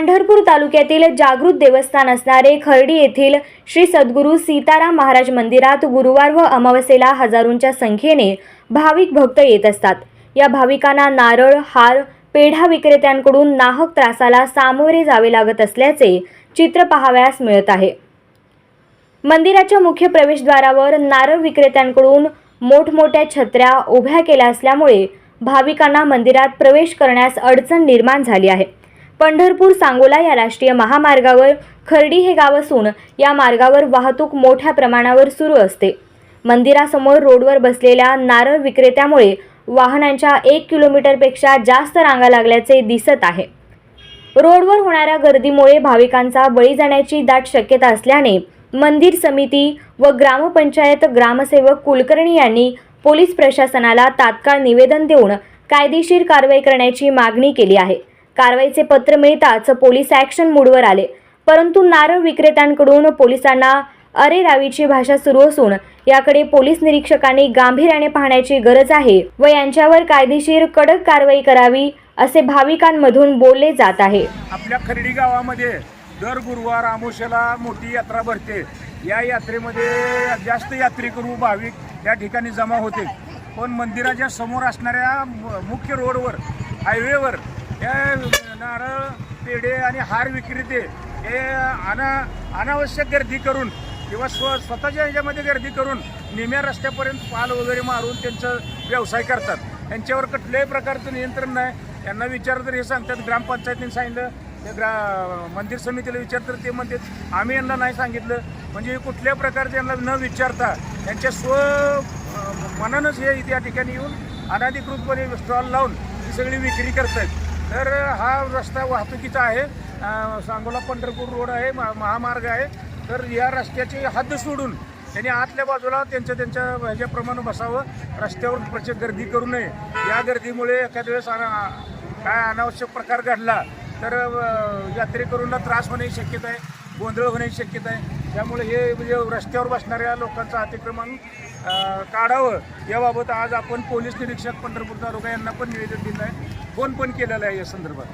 पंढरपूर तालुक्यातील जागृत देवस्थान असणारे खर्डी येथील श्री सद्गुरू सीताराम महाराज मंदिरात गुरुवार व अमावस्येला हजारोंच्या संख्येने भाविक भक्त येत असतात. या भाविकांना नारळ हार पेढा विक्रेत्यांकडून नाहक त्रासाला सामोरे जावे लागत असल्याचे चित्र पाहावयास मिळत आहे. मंदिराच्या मुख्य प्रवेशद्वारावर नारळ विक्रेत्यांकडून मोठमोठ्या छत्र्या उभ्या केल्या असल्यामुळे भाविकांना मंदिरात प्रवेश करण्यास अडचण निर्माण झाली आहे. पंढरपूर सांगोला या राष्ट्रीय महामार्गावर खर्डी हे गाव असून या मार्गावर वाहतूक मोठ्या प्रमाणावर सुरू असते. मंदिरासमोर रोडवर बसलेल्या नारळ विक्रेत्यामुळे वाहनांच्या एक किलोमीटरपेक्षा जास्त रांगा लागल्याचे दिसत आहे. रोडवर होणाऱ्या गर्दीमुळे भाविकांचा बळी जाण्याची दाट शक्यता असल्याने मंदिर समिती व ग्रामपंचायत ग्रामसेवक कुलकर्णी यांनी पोलीस प्रशासनाला तात्काळ निवेदन देऊन कायदेशीर कारवाई करण्याची मागणी केली आहे. कारवाईचे पत्र मिळताच पोलीस ॲक्शन मूडवर आले. परंतु नारळ विक्रेत्यांकडून पोलिसांना अरे रावीची भाषा सुरू असून याकडे पोलीस निरीक्षकांनी गांभीर्याने पाहण्याची गरज आहे व यांच्यावर कायदेशीर कडक कारवाई करावी असे भाविकांमधून बोलले जात आहे. आपल्या खर्डी गावामध्ये दर गुरुवार आमोशाला मोठी यात्रा भरते. या यात्रेमध्ये जास्त यात्रेकरू भाविक या ठिकाणी जमा होते. पण मंदिराच्या समोर असणाऱ्या मुख्य रोडवर हायवेवर या नारळ पेढे आणि हार विक्रेते हे अना अनावश्यक गर्दी करून किंवा स्व स्वतःच्या ह्याच्यामध्ये गर्दी करून निम्या रस्त्यापर्यंत पाल वगैरे मारून त्यांचा व्यवसाय करतात. यांच्यावर कुठल्याही प्रकारचं नियंत्रण नाही. यांना विचार तर हे सांगतात ग्रामपंचायतीने सांगितलं ते ग्रा मंदिर समितीला विचार तर ते म्हणतात आम्ही यांना नाही सांगितलं. म्हणजे कुठल्या प्रकारचे यांना न विचारता त्यांच्या स्व मनानंच हे त्या या ठिकाणी येऊन अनाधिकृतपणे स्टॉल लावून ही सगळी विक्री करतात तर हा रस्ता वाहतुकीचा आहे. सांगोला पंढरपूर रोड आहे महामार्ग आहे. तर या रस्त्याची हद्द सोडून त्यांनी आतल्या बाजूला त्यांच्या त्यांच्या ह्याच्याप्रमाणे बसावं. रस्त्यावर प्रचंड गर्दी करू नये. या गर्दीमुळे एखाद्या वेळेस काय अनावश्यक प्रकार घडला तर यात्रेकरूंना त्रास होण्याची शक्यता आहे गोंधळ होण्याची शक्यता आहे. त्यामुळे हे म्हणजे रस्त्यावर बसणाऱ्या लोकांचं अतिक्रमण काढावं. याबाबत आज आपण पोलीस निरीक्षक पंढरपूर तालुका यांना पण निवेदन दिलं आहे फोन पण केलेला आहे या संदर्भात.